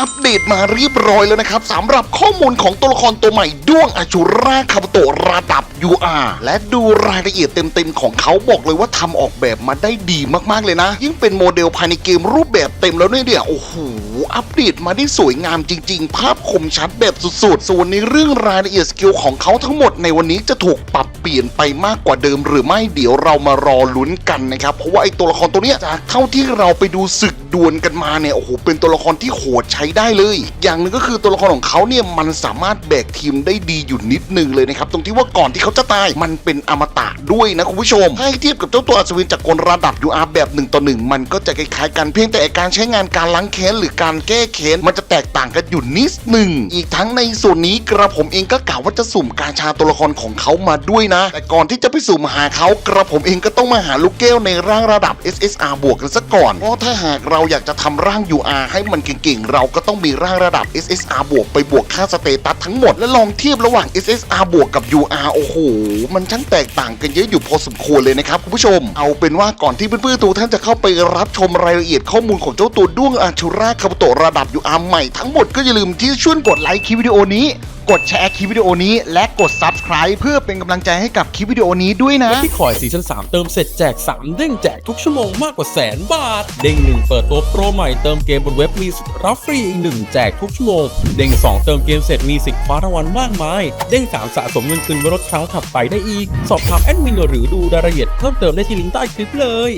อัปเดตมาเรียบร้อยแล้วนะครับสำหรับข้อมูลของตัวละครตัวใหม่ด้วงอาชูราคาบโตระดับ UR และดูรายละเอียดเต็มๆของเขาบอกเลยว่าทำออกแบบมาได้ดีมากๆเลยนะ ยิ่งเป็นโมเดลภายในเกมรูปแบบเต็มแล้วเนี่ยเนี่ยโอ้โหอัปเดตมาได้สวยงามจริง ๆ ภาพคมชัดแบบสุดๆ ส่วนในเรื่องรายละเอียดสกิลของเขาทั้งหมดในวันนี้จะถูก ปรับเปลี่ยนไปมากกว่าเดิม หรือไม่เดี๋ยวเรามารอลุ้นกันนะครับ เพราะว่าไอ้ตัวละครตัวเนี้ยจากเท่าที่เราไปดูศึกดวลกันมาเนี่ยโอ้โหเป็นตัวละครที่โหดใช้ได้เลย อย่างหนึ่งก็คือตัวละครของเขาเนี่ยมันสามารถแบกทีมได้ดีอยู่นิดนึงเลยนะครับตรงที่ว่าก่อนที่เขาจะตายมันเป็นอมตะด้วยนะคุณผู้ชมถ้าให้เทียบกับเจ้าตัวอัศวินจากกลระดับ UR แบบ1ต่อ1มันก็จะคล้ายๆกันเพียงแต่การใช้งานการล้างแค้นหรือการแก้แค้นมันจะแตกต่างกันอยู่นิดหนึ่งอีกทั้งในส่วนนี้กระผมเองก็กล่าวว่าจะสุ่มกาชาตัวละครของเขามาด้วยนะ แต่ก่อนที่จะไปสุ่มหาเขากระผมเองก็ต้องมาหาลูกแก้วในร่างระดับ SSR บวกกันซะก่อน เพราะถ้าหากเราอยากจะทำร่าง UR ให้มันเก่งๆ เราก็ต้องมีร่างระดับ SSR บวกไปบวกค่าสเตตัสทั้งหมด และลองเทียบระหว่าง SSR บวกกับ UR โอ้โห มันช่างแตกต่างกันเยอะอยู่พอสมควรเลยนะครับคุณผู้ชม เอาเป็นว่าก่อนที่เพื่อนๆทุกท่านจะเข้าไปรับชมรายละเอียดข้อมูลของเจ้าตัวด้วงอาชูราคาบโตระดับ UR ใหม่ทั้งหมดก็อย่าลืมที่ช่วยกดไลค์คลิปวิดีโอนี้ กดแชร์คลิปวิดีโอนี้ และกด Subscribe เพื่อเป็นกำลังใจให้กับคลิปวิดีโอนี้ด้วยนะ ที่คอยซีซั่น3เติมเสร็จแจก 3 เด้งแจกทุกชั่วโมงมากกว่าแสนบาท เด้ง 1 เปิดตัวโปรใหม่เติมเกมบนเว็บมีสิทธิ์รับฟรีอีก 1 แจกทุกชั่วโมง เด้ง 2 เติมเกมเสร็จมีสิทธิ์คว้ารางวัลมากมาย เด้ง 3 สะสมเงินคืนไว้ลดครั้งถัดไปได้อีก สอบถามแอดมินหรือดูรายละเอียดเพิ่มเติมได้ที่ลิงก์ใต้คลิปเลย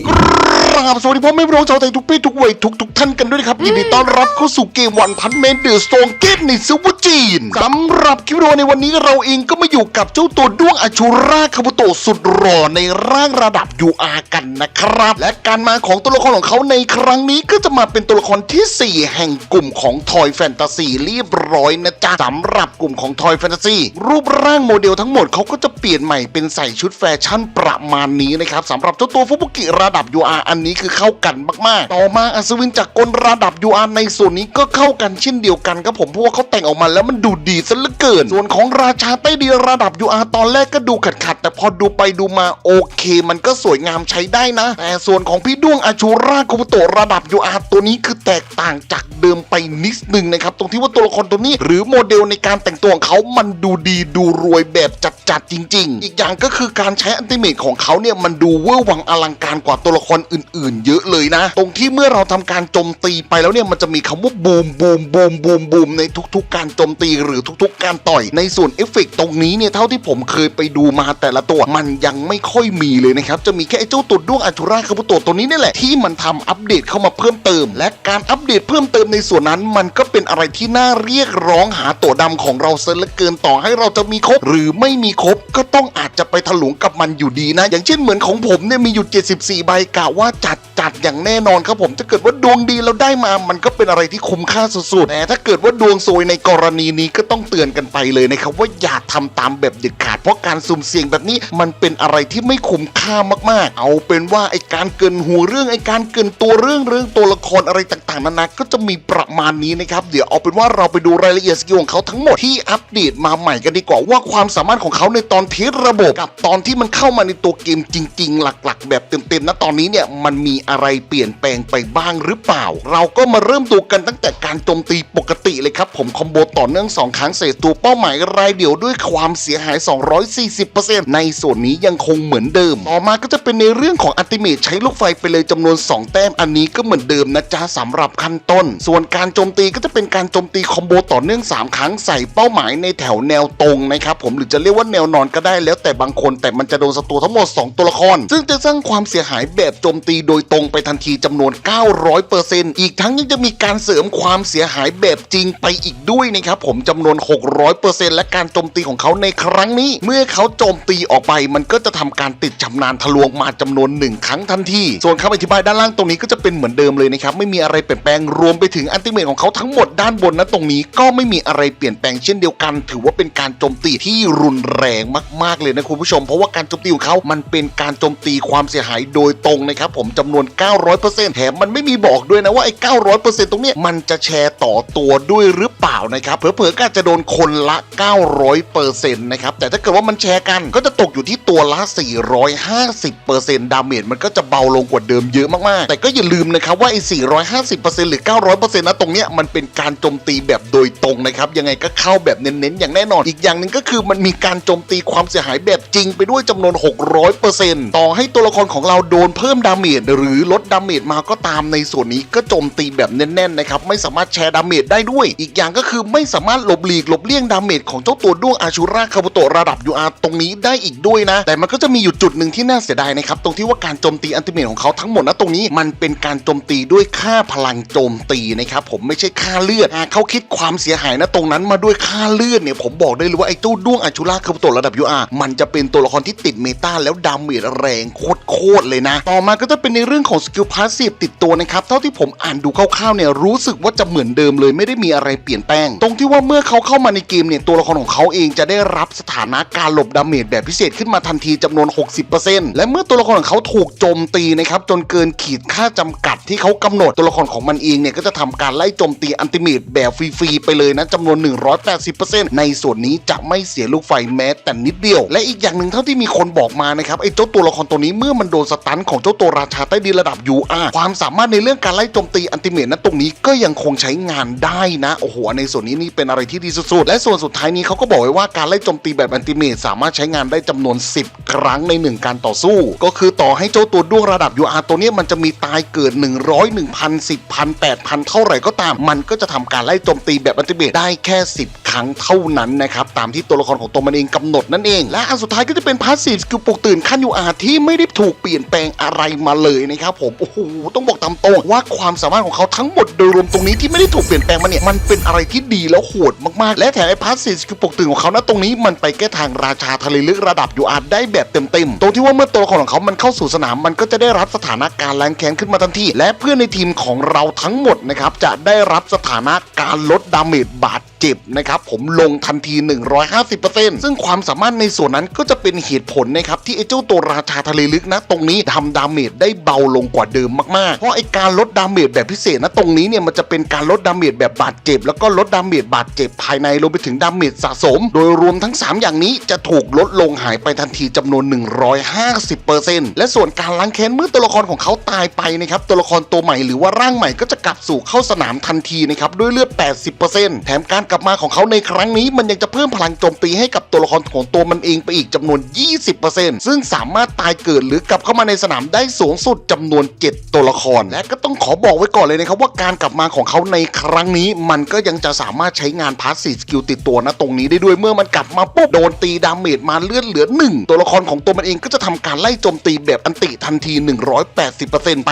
ครับสวัสดีพ่อแม่พี่น้องชาวไทยทุกเพศทุกวัยทุกทุกท่านกันด้วยนะครับยินดีต้อนรับเข้าสู่เกมวันพันเมนเดอร์สโตนเกตในซูเปอร์จีนสำหหรับคลิปวิดีโอในวันนี้เราเองก็มาอยู่กับเจ้าตัวด้วงอชูราคาบุโตสุดหล่อในร่างระดับ UR กันนะครับ และการมาของตัวละครของเขาในครั้งนี้ก็จะมาเป็นตัวละครทีสี่ 4 แห่งกลุ่มของทอยแฟนตาซีเรียบร้อยนะจ๊ะสำหรับกลุ่มของทอยแฟนตาซีรูปร่างโมเดลทั้งหมดเขาก็จะเปลี่ยนใหม่เป็นใส่ชุดแฟชั่นประมาณนี้นะครับสำหรับเจ้าตัวฟุบุกิระดับ UR อันนี้คือเข้ากันมากๆ ต่อมาอัศวินจากกลระดับ UR ในส่วนนี้ก็เข้ากันเช่นเดียวกันครับผมเพราะว่าเขาแต่งออกมาแล้วมันดูดีซะเหลือเกิน ส่วนของราชาใต้ดินระดับ UR ตอนแรกก็ดูขัดๆแต่พอดูไปดูมาโอเค มันก็สวยงามใช้ได้นะ แต่ส่วนของพี่ด้วงอาชูราคุบุโตระดับ UR ตัวนี้คือแตกต่างจากเดิมไปนิดนึงนะครับตรงที่ว่าตัวละครตัวนี้ หรือโมเดลในการแต่งตัวของเขามันดูดีดูรวยแบบจัดๆจริง ๆ อีกอย่างก็คือการใช้อันติเมตของเขาเนี่ยมันดูเวอร์วังอลังการกว่าตัวละครอื่น ๆ เยอะเลยนะ ตรงที่เมื่อเราทำการโจมตีไปแล้วเนี่ยมันจะมีคำว่าบูมบูมบูมบูมบูมในทุก ๆ การโจมตีหรือทุกๆการต่อยในส่วนเอฟเฟกต์ตรงนี้เนี่ยเท่าที่ผมเคยไปดูมาแต่ละตัวมันยังไม่ค่อยมีเลยนะครับ จะมีแค่ไอ้เจ้าตัวด้วงอัจุราคาบุโตตัวนี้นี่แหละที่มันทำอัปเดตเข้ามาเพิ่มเติม และการอัปเดตเพิ่มเติมในส่วนนั้น มันก็เป็นอะไรที่น่าเรียกร้องหาตัวดำของเราเสียเหลือเกินต่อให้เราจะมีครบ หรือไม่มีครบก็ต้องอาจจะไปถลุงกับมันอยู่ดีนะ อย่างเช่นเหมือนของผมเนี่ยมีอยู่ 74 ใบกะว่าจัดจัดอย่างแน่นอนครับผมถ้าเกิดว่าดวงดีเราได้มามันก็ เป็นอะไรที่คุ้มค่าสุดๆแต่ถ้าเกิดว่าดวงซวยในกรณีนี้ก็ต้องเตือนกันไปเลยนะครับว่าอย่าทำตามแบบเด็ดขาดเพราะการสุ่มเสี่ยงแบบนี้มันเป็นอะไรที่ไม่คุ้มค่ามากๆ เอาเป็นว่าไอการเกินหัวเรื่องไอการเกินตัวเรื่องเรื่องตัวละครอะไรต่างๆนานาก็จะมีประมาณนี้นะครับเดี๋ยวเอาเป็นว่าเราไปดูรายละเอียดสกิลของเขาทั้งหมดที่อัปเดตมาใหม่กันดีกว่าว่าความสามารถของเขาในตอนเทสระบบกับตอนที่มันเข้ามาในตัวเกมจริง ๆ หลักๆ แบบเต็มๆนะตอนนี้เนี่ยมันมีอะไรเปลี่ยนแปลงไปบ้างหรือเปล่า เราก็มาเริ่มดูกันตั้งแต่การโจมตีปกติเลยครับ ผมคอมโบต่อเนื่อง 2 ครั้งเสร็จตัวเป้าหมายรายเดี่ยวด้วยความเสียหาย 240%ในส่วนนี้ยังคงเหมือนเดิม ต่อมาก็จะเป็นในเรื่องของอัติเมตใช้ลูกไฟไปเลยจำนวน 2 แต้มอันนี้ก็เหมือนเดิมนะจ๊ะสำหรับขั้นต้น ส่วนการโจมตีก็จะเป็นการโจมตีคอมโบต่อเนื่อง 3 ครั้งใส่เป้าหมายในแถวแนวตรงนะครับผมหรือจะเรียกว่าแนวนอนก็ได้แล้วแต่บางคน แต่มันจะโดนศัตรูทั้งหมด 2 ตัวละคร ซึ่งจะสร้างความเสียหายแบบโจมตีโดยตรงไปทันทีจำนวน 900%อีกทั้งยังจะมีการเสริมความเสียหายแบบจริงไปอีกด้วยนะครับผมจำนวน 600%และการโจมตีของเขาในครั้งนี้ เมื่อเขาโจมตีออกไป มันก็จะทำการติดชำนาญทะลวงมาจำนวน 1 ครั้งทันที ส่วนคำอธิบายด้านล่างตรงนี้ก็จะเป็นเหมือนเดิมเลยนะครับไม่มีอะไรเปลี่ยนแปลงรวมไปถึงอันติเมตของเขาทั้งหมดด้านบนนะตรงนี้ก็ไม่มีอะไรเปลี่ยนแปลงเช่นเดียวกัน ถือว่าเป็นการโจมตีที่รุนแรงมากๆเลยนะคุณผู้ชม เพราะว่าการโจมตีของเขามันเป็นการโจมตีความเสียหายโดยตรงนะครับผมจำนวน 900%แถมมันไม่มีบอกด้วยนะว่าไอ้900%ตรงเนี้ยมันจะแชร์ต่อตัวด้วยหรือเปล่านะครับเผลอๆก็อาจจะโดนคนละ 900%นต์นะครับแต่ถ้าเกิดว่ามันแชร์กันก็จะตกอยู่ที่ตัวละ 450%ดาเมจมันก็จะเบาลงกว่าเดิมเยอะมากๆ แต่ก็อย่าลืมนะครับว่าไอ้450%หรือ 900%นต์นะตรงเนี้ยมันเป็นการโจมตีแบบโดยตรงนะครับยังไงก็เข้าแบบเน้นๆอย่างแน่นอน อีกอย่างหนึ่งก็คือมันมีการโจมตีความเสียหายแบบจริงไปด้วยจำนวน 600%ต่อให้ตัวละครของเราโดนเพิ่มดาเมจหรือลดดาเมจมาก็ตามในส่วนนี้ก็โจมตีแบบแน่นๆนะครับไม่สามารถแชร์ดาเมจได้ด้วย อีกอย่างก็คือไม่สามารถหลบหลีกหลบเลี่ยงดาเมจของเจ้าตัวด้วงอาชูราคาบุโตระดับ UR ตรงนี้ได้อีกด้วยนะ แต่มันก็จะมีอยู่จุดหนึ่งที่น่าเสียดายนะครับตรงที่ว่าการโจมตีอันติเมทของเขาทั้งหมดนะตรงนี้มันเป็นการโจมตีด้วยค่าพลังโจมตีนะครับผมไม่ใช่ค่าเลือดเขาคิดความเสียหายนะตรงนั้นมาด้วยค่าเลือดเนี่ยผมบอกได้เลยว่าไอ้เจ้าด้วงอาชูราคาบุโตระดับ UR มันจะเป็นตัวละครที่ติดเมตาแล้วดาเมจแรงโคตรๆเลยนะ ต่อมาก็จะเป็นในเรื่องของสกิลพาสซีฟติดตัวนะครับเท่าที่ผมอ่านดูคร่าวๆเนี่ยรู้สึกว่าจะเหมือนเดิมเลยไม่ได้มีอะไรเปลี่ยนแปลง ตรงที่ว่าเมื่อเขาเข้ามาในเกมเนี่ยตัวละครของเขาเองจะได้รับสถานะการหลบดาเมจแบบพิเศษขึ้นมาทันทีจำนวน 60%และเมื่อตัวละครของเขาถูกโจมตีนะครับจนเกินขีดค่าจำกัดที่เขากำหนดตัวละครของมันเองเนี่ยก็จะทำการไล่โจมตีอันติเมตแบบฟรีๆไปเลยนะจำนวน 180%ในส่วนนี้จะไม่เสียลูกไฟแม้แต่นิดเดียว และอีกอย่างหนึ่งเท่าที่มีคนบอกมานะครับไอ้เจ้าตัวละครตัวนี้เมื่อมันโดนสตันของเจ้าตัวราชาใต้ดินระดับ UR ความสามารถในเรื่องการไล่โจมตีอันติเมตนั้นตรงนี้ก็ยังคงใช้งานได้นะโอ้โหในส่วนนี้นี่เป็นอะไรที่ดีสุดๆและส่วนสุดท้ายนี้เขาก็บอกไว้ว่าการไล่โจมตีแบบอันติเมตสามารถใช้งานได้จำนวน 10 ครั้งในหนึ่งการต่อสู้ ก็คือต่อให้เจ้าตัวด้วงระดับ UR ตัวนี้มันจะมีตายเกิด 100 1,000 10,000 8,000 เท่าไหร่ก็ตาม มันก็จะทำการไล่โจมตีแบบอันติเมตได้แค่ 10 ครั้งเท่านั้นนะครับตามที่ตัวละครของตัวมันเองกำหนดนั่นเอง และอันสุดท้ายก็จะเป็นพาสซีฟสกิลปลุกตื่นขั้น UR ที่ไม่ได้ถูกเปลี่ยนแปลงอะไรมาเลยนะครับผมโอ้โหต้องบอกตามตรงว่าความสามารถของเขาทั้งหมดโดยรวมตรงนี้ที่ไม่ได้ถูกเปลี่ยนแปลงมาเนี่ยมันเป็นอะไรที่ดีแล้วโหดมากๆ และแถมไอ้พาสซีสกิลปลุกตึงของเขานะตรงนี้มันไปแก้ทางราชาทะเลลึกระดับยูอาร์ได้แบบเต็มๆตรงที่ว่าเมื่อตัวของเขามันเข้าสู่สนามมันก็จะได้รับสถานะการแรงแค้นขึ้นมาทันทีและเพื่อนในทีมของเราทั้งหมดนะครับจะได้รับสถานะการลดดาเมจบาด เจ็บนะครับผมลงทันที 150%ซึ่งความสามารถในส่วนนั้นก็จะเป็นเหตุผลนะครับที่ไอ้เจ้าตัวราชาทะเลลึกนะ ตรงนี้ทำดาเมจได้เบาลงกว่าเดิมมากๆ เพราะไอ้การลดดาเมจแบบพิเศษนะตรงนี้เนี่ยมันจะเป็นการลดดาเมจแบบบาดเจ็บ แล้วก็ลดดาเมจบาดเจ็บภายในรวมไปถึงดาเมจสะสม โดยรวมทั้ง 3 อย่างนี้จะถูกลดลงหายไปทันทีจำนวน 150%และส่วนการล้างแค้นเมื่อตัวละครของเขาตายไปนะครับตัวละครตัวใหม่หรือว่าร่างใหม่ก็จะกลับสู่เข้าสนามทันทีนะครับด้วยเลือด 80%แถมการกลับมาของเขาในครั้งนี้ มันยังจะเพิ่มพลังโจมตีให้กับตัวละครของตัวมันเองไปอีกจำนวน 20%ซึ่งสามารถตายเกิดหรือกลับเข้ามาในสนามได้สูงสุดจำนวน 7 ตัวละคร และก็ต้องขอบอกไว้ก่อนเลยนะครับว่าการกลับมาของเขาในครั้งนี้ มันก็ยังจะสามารถใช้งานพาสซีฟสกิลติดตัวนะตรงนี้ได้ด้วยเมื่อมันกลับมาปุ๊บโดนตีดาเมจมาเลื่อนเหลือ 1 ตัวละครของตัวมันเองก็จะทำการไล่โจมตีแบบอันติทันที 180%ไป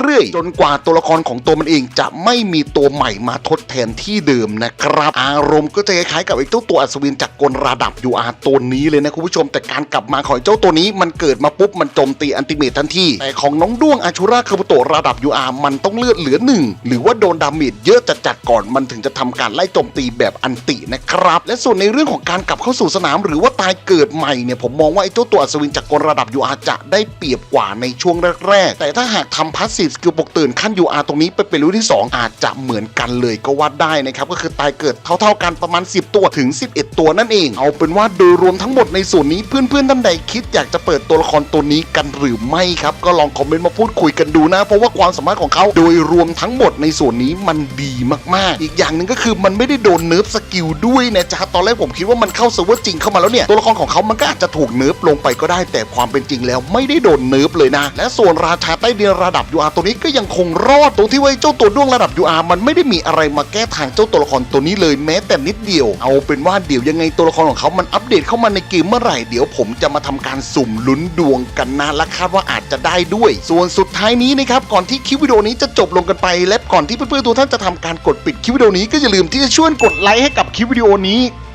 เรื่อยๆ จนกว่าตัวละครของตัวมันเองจะไม่มีตัวใหม่มาทดแทนที่เดิมนะครับอารมณ์ก็จะคล้ายๆกับไอ้เจ้าตัวอัศวินจากกลระดับ UR ตัวนี้เลยนะคุณผู้ชม แต่การกลับมาของเจ้าตัวนี้มันเกิดมาปุ๊บมันโจมตีอันติเมททันทีแต่ของน้องด้วงอาชูราคาบุโตระดับ UR มันต้องเลือดเหลือหนึ่งหรือว่าโดนดาเมจเยอะจัดๆก่อนมันถึงจะทำการไล่โจมตีแบบอันตินะครับ และส่วนในเรื่องของการกลับเข้าสู่สนาม หรือว่าตายเกิดใหม่เนี่ยผมมองว่าไอ้เจ้าตัวอัศวินจากกลระดับ UR จะได้เปรียบกว่าในช่วงแรกๆแต่ถ้าหากทำพาสซีฟสกิลปกตื่นขั้น UR ตรงนี้ไปเป็นรุ่นที่ 2 อาจจะเหมือนกันเลยก็ว่าได้นะครับก็คือตายเกิดเท่าๆกันประมาณ 10 ตัวถึง 11 ตัวนั่นเอง เอาเป็นว่าโดยรวมทั้งหมดในส่วนนี้เพื่อนๆท่านใดคิดอยากจะเปิดตัวละครตัวนี้กันหรือไม่ครับ ก็ลองคอมเมนต์มาพูดคุยกันดูนะ เพราะว่าความสามารถของเขาโดยรวมทั้งหมดในส่วนนี้มันดีมากๆ อีกอย่างหนึ่งก็คือมันไม่ได้โดนเนิร์ฟสกิลด้วยนะจ๊ะตอนแรกผมคิดว่ามันเข้าเซิร์ฟเวอร์จริงเข้ามาแล้วเนี่ยตัวละครของเขามันก็อาจจะถูกเนิร์ฟลงไปก็ได้ แต่ความเป็นจริงแล้วไม่ได้โดนเนิร์ฟเลยนะ และส่วนราชาใต้ดินระดับ UR ตัวนี้ก็ยังคงรอดตรงที่ว่าเจ้าตัวด้วงระดับ UR มันไม่ได้มีอะไรมาแก้ทางเจ้าตัวละครตัวนี้เลยแม้แต่นิดเดียว เอาเป็นว่าเดี๋ยวยังไงตัวละครของเขามันอัปเดตเข้ามาในเกมเมื่อไหร่เดี๋ยวผมจะมาทำการสุ่มลุ้นดวงกันนะและคาดว่าอาจจะได้ด้วย ส่วนสุดท้ายนี้นะครับก่อนที่คลิปวิดีโอนี้จะจบลงกันไป และก่อนที่เพื่อนๆทุกท่านจะทำการกดปิดคลิปวิดีโอนี้ก็อย่าลืมที่จะช่วยกดไลค์ให้กับคลิปวิดีโอนี้